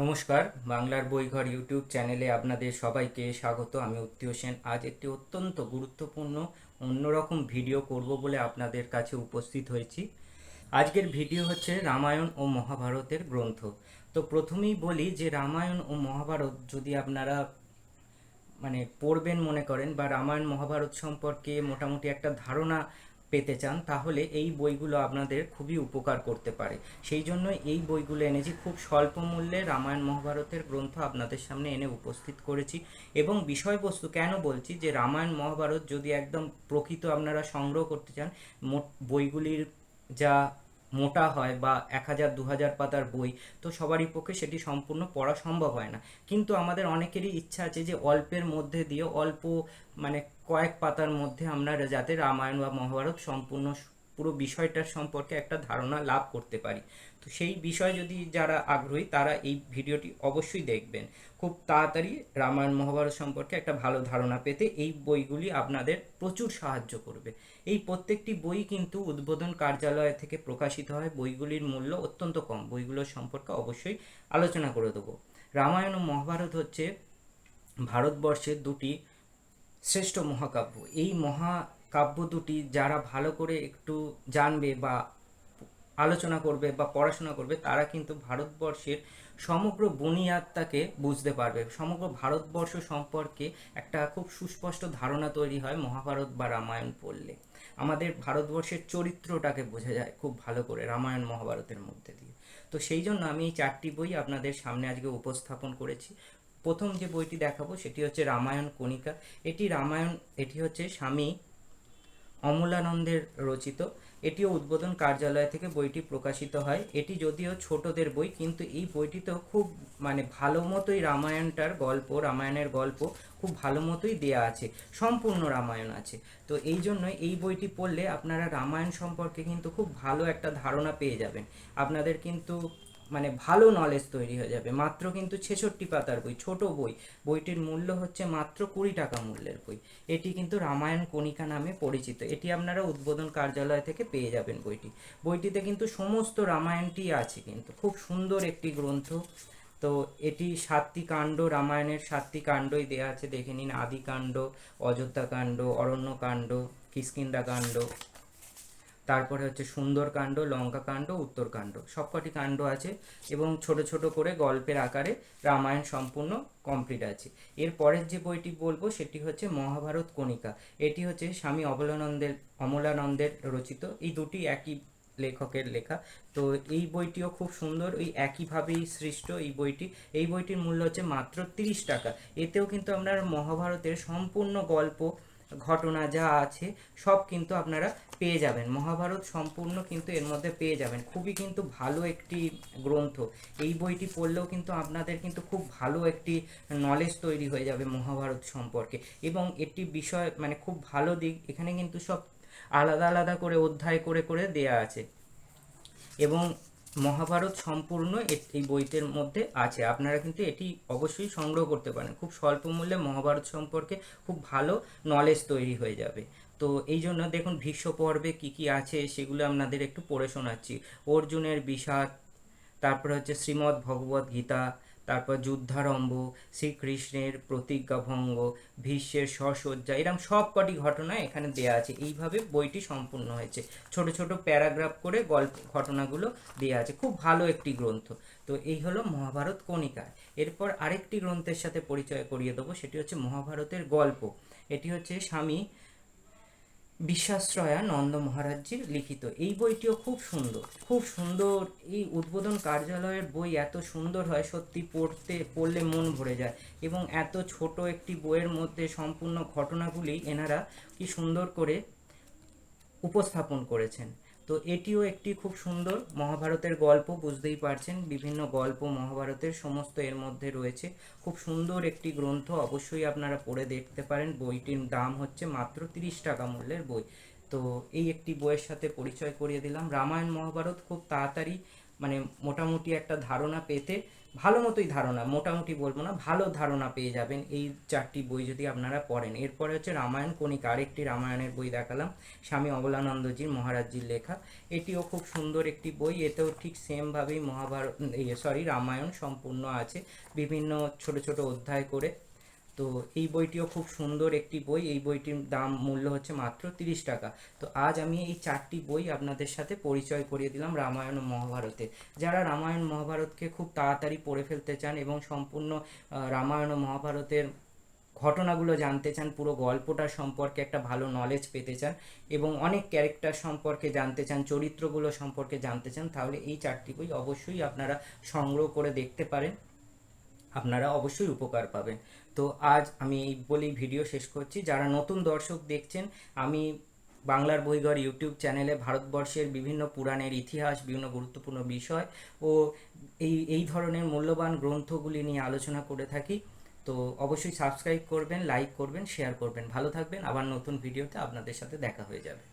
নমস্কার, বাংলার বইঘর ইউটিউব চ্যানেলে আপনাদের সবাইকে স্বাগত। আমি উত্তি হোসেন আজ একটি অত্যন্ত গুরুত্বপূর্ণ, অন্যরকম ভিডিও করব বলে আপনাদের কাছে উপস্থিত হয়েছি। আজকের ভিডিও হচ্ছে রামায়ণ ও মহাভারতের গ্রন্থ। তো প্রথমেই বলি যে রামায়ণ ও মহাভারত যদি আপনারা মানে পড়বেন মনে করেন বা রামায়ণ মহাভারত সম্পর্কে মোটামুটি একটা ধারণা পেতে চান, তাহলে এই বইগুলো আপনাদের খুবই উপকার করতে পারে। সেই জন্য এই বইগুলো এনেছি। খুব স্বল্প মূল্যে রামায়ণ মহাভারতের গ্রন্থ আপনাদের সামনে এনে উপস্থিত করেছি। এবং বিষয়বস্তু কেন বলছি যে, রামায়ণ মহাভারত যদি একদম প্রকৃত আপনারা সংগ্রহ করতে চান বইগুলির যা মোটা হয় বা এক হাজার, দু হাজার পাতার বই, তো সবারই পক্ষে সেটি সম্পূর্ণ পড়া সম্ভব হয় না। কিন্তু আমাদের অনেকেরই ইচ্ছা আছে যে, অল্পের মধ্যে দিয়ে অল্প মানে কয়েক পাতার মধ্যে আমরা যাতে রামায়ণ বা মহাভারত সম্পূর্ণ পুরো বিষয়টার সম্পর্কে একটা ধারণা লাভ করতে পারি। তো সেই বিষয় যদি যারা আগ্রহী, তারা এই ভিডিওটি অবশ্যই দেখবেন। খুব তাড়াতাড়ি রামায়ণ, মহাভারত সম্পর্কে একটা ভালো ধারণা পেতে এই বইগুলি আপনাদের প্রচুর সাহায্য করবে। এই প্রত্যেকটি বই কিন্তু উদ্বোধন কার্যালয় থেকে প্রকাশিত হয়। বইগুলির মূল্য অত্যন্ত কম। বইগুলোর সম্পর্কে অবশ্যই আলোচনা করে দেবো। রামায়ণ ও মহাভারত হচ্ছে ভারতবর্ষের দুটি শ্রেষ্ঠ মহাকাব্য। এই মহাকাব্য দুটি যারা ভালো করে একটু জানবে বা আলোচনা করবে বা পড়াশোনা করবে, তারা কিন্তু ভারতবর্ষের সমগ্র বুনিয়াদটাকে বুঝতে পারবে। সমগ্র ভারতবর্ষ সম্পর্কে একটা খুব সুস্পষ্ট ধারণা তৈরি হয় মহাভারত বা রামায়ণ পড়লে। আমাদের ভারতবর্ষের চরিত্রটাকে বোঝা যায় খুব ভালো করে রামায়ণ মহাভারতের মধ্যে দিয়ে। তো সেই জন্য আমি এই চারটি বই আপনাদের সামনে আজকে উপস্থাপন করেছি। প্রথম যে বইটি দেখাবো সেটি হচ্ছে রামায়ণ কণিকা। এটি রামায়ণ, এটি হচ্ছে স্বামী অমলানন্দের রচিত। এটিও উদ্বোধন কার্যালয় থেকে বইটি প্রকাশিত হয়। এটি যদিও ছোটদের বই, কিন্তু এই বইটিতেও খুব মানে ভালো মতোই রামায়ণটার গল্প, রামায়ণের গল্প খুব ভালো মতোই দেয়া আছে, সম্পূর্ণ রামায়ণ আছে। তো এই জন্য এই বইটি পড়লে আপনারা রামায়ণ সম্পর্কে কিন্তু খুব ভালো একটা ধারণা পেয়ে যাবেন। আপনাদের কিন্তু মানে ভালো নলেজ তৈরি হয়ে যাবে। মাত্র কিন্তু ছেষট্টি পাতার বই, ছোট বই। বইটির মূল্য হচ্ছে মাত্র কুড়ি টাকা মূল্যের বই। এটি কিন্তু রামায়ণ কণিকা নামে পরিচিত। এটি আপনারা উদ্বোধন কার্যালয় থেকে পেয়ে যাবেন বইটি। বইটিতে কিন্তু সমস্ত রামায়ণটি আছে কিন্তু। খুব সুন্দর একটি গ্রন্থ। তো এটি সাতটি কাণ্ড, রামায়ণের সাতটি কাণ্ডই দেওয়া আছে। দেখে নিন, আদিকাণ্ড, অযোধ্যাকাণ্ড, অরণ্যকাণ্ড কিষ্কিন্দা কাণ্ড তারপরে হচ্ছে সুন্দরকাণ্ড লঙ্কাকাণ্ড উত্তরকাণ্ড সবকটি কাণ্ড আছে এবং ছোট ছোট করে গল্পের আকারে রামায়ণ সম্পূর্ণ কমপ্লিট আছে। এর পরের যে বইটি বলব সেটি হচ্ছে মহাভারত কণিকা। এটি হচ্ছে স্বামী অবলানন্দের, অমলানন্দের রচিত। এই দুটি একই লেখকের লেখা। তো এই বইটিও খুব সুন্দর, ওই একইভাবেই সৃষ্ট এই বইটি। এই বইটির মূল্য হচ্ছে মাত্র তিরিশ টাকা। এতেও কিন্তু আপনার মহাভারতের সম্পূর্ণ গল্প ঘটনা যা আছে, সব কিন্তু আপনারা পেয়ে যাবেন। মহাভারত সম্পূর্ণ কিন্তু এর মধ্যে পেয়ে যাবেন। খুবই কিন্তু ভালো একটি গ্রন্থ। এই বইটি পড়লেও কিন্তু আপনাদের কিন্তু খুব ভালো একটি নলেজ তৈরি হয়ে যাবে মহাভারত সম্পর্কে। এবং একটি বিষয় মানে খুব ভালো দিক, এখানে কিন্তু সব আলাদা আলাদা করে অধ্যায় করে করে দেয়া আছে। এবং মহাভারত সম্পূর্ণ এই বইটির মধ্যে আছে। আপনারা কিন্তু এটি অবশ্যই সংগ্রহ করতে পারেন। খুব স্বল্প মূল্যে মহাভারত সম্পর্কে খুব ভালো নলেজ তৈরি হয়ে যাবে। তো এই জন্য দেখুন, ভীষ্ম পর্বে কি কি আছে সেগুলো আপনাদের একটু পড়ে শোনাচ্ছি। অর্জুনের বিষাদ, তারপরে হচ্ছে শ্রীমদ্ ভগবত গীতা তারপর যুদ্ধারম্ভ, শ্রীকৃষ্ণের প্রতিজ্ঞাভঙ্গ, ভীষ্মের সশয্যা এরকম সব কটি ঘটনা এখানে দেয়া আছে। এইভাবে বইটি সম্পূর্ণ হয়েছে। ছোট ছোট প্যারাগ্রাফ করে গল্প, ঘটনাগুলো দেয়া আছে। খুব ভালো একটি গ্রন্থ। তো এই হলো মহাভারত কণিকা। এরপর আরেকটি গ্রন্থের সাথে পরিচয় করিয়ে দেবো, সেটি হচ্ছে মহাভারতের গল্প। এটি হচ্ছে স্বামী বিশ্বাশ্রয়া নন্দ মহারাজজির লিখিত। এই বইটিও খুব সুন্দর। খুব সুন্দর এই উদ্বোধন কার্যালয়ের বই এত সুন্দর হয়, সত্যি পড়তে, পড়লে মন ভরে যায় এবং এত ছোট একটি বইয়ের মধ্যে সম্পূর্ণ ঘটনাগুলি এনারা কি সুন্দর করে উপস্থাপন করেছেন। তো এটিও একটি খুব সুন্দর মহাভারতের গল্প, বুঝতেই পারছেন। বিভিন্ন গল্প মহাভারতের সমস্ত এর মধ্যে রয়েছে। খুব সুন্দর একটি গ্রন্থ, অবশ্যই আপনারা পড়ে দেখতে পারেন। বইটির দাম হচ্ছে মাত্র তিরিশ টাকা মূল্যের বই। তো এই একটি বইয়ের সাথে পরিচয় করিয়ে দিলাম। রামায়ণ মহাভারত খুব তাড়াতাড়ি মানে মোটামুটি একটা ধারণা পেতে ভালো মতোই ধারণা, মোটামুটি বলব না, ভালো ধারণা পেয়ে যাবেন এই চারটি বই যদি আপনারা পড়েন। এরপরে হচ্ছে রামায়ণ কণিকা, আরেকটি রামায়ণের বই দেখালাম, স্বামী অবলানন্দজির মহারাজজির লেখা। এটিও খুব সুন্দর একটি বই, এতেও ঠিক সেমভাবেই মহাভারত সরি রামায়ণ সম্পূর্ণ আছে। বিভিন্ন ছোট ছোট অধ্যায় করে তো এই বইটিও খুব সুন্দর একটি বই। এই বইটির দাম মূল্য হচ্ছে মাত্র তিরিশ টাকা। তো আজ আমি এই চারটি বই আপনাদের সাথে পরিচয় করিয়ে দিলাম রামায়ণ ও মহাভারতে। যারা রামায়ণ মহাভারতকে খুব তাড়াতাড়ি পড়ে ফেলতে চান এবং সম্পূর্ণ রামায়ণ ও মহাভারতের ঘটনাগুলো জানতে চান, পুরো গল্পটার সম্পর্কে একটা ভালো নলেজ পেতে চান এবং অনেক ক্যারেক্টার সম্পর্কে জানতে চান, চরিত্রগুলো সম্পর্কে জানতে চান, তাহলে এই চারটি বই অবশ্যই আপনারা সংগ্রহ করে দেখতে পারেন। আপনারা অবশ্যই উপকার পাবেন। তো আজ আমি এই বলেই ভিডিও শেষ করছি। যারা নতুন দর্শক দেখছেন, আমি বাংলার বইঘর ইউটিউব চ্যানেলে ভারতবর্ষের বিভিন্ন পুরাণের ইতিহাস, বিভিন্ন গুরুত্বপূর্ণ বিষয় ও এই এই ধরনের মূল্যবান গ্রন্থগুলি নিয়ে আলোচনা করে থাকি। তো অবশ্যই সাবস্ক্রাইব করবেন, লাইক করবেন, শেয়ার করবেন। ভালো থাকবেন। আবার নতুন ভিডিওতে আপনাদের সাথে দেখা হয়ে যাবে।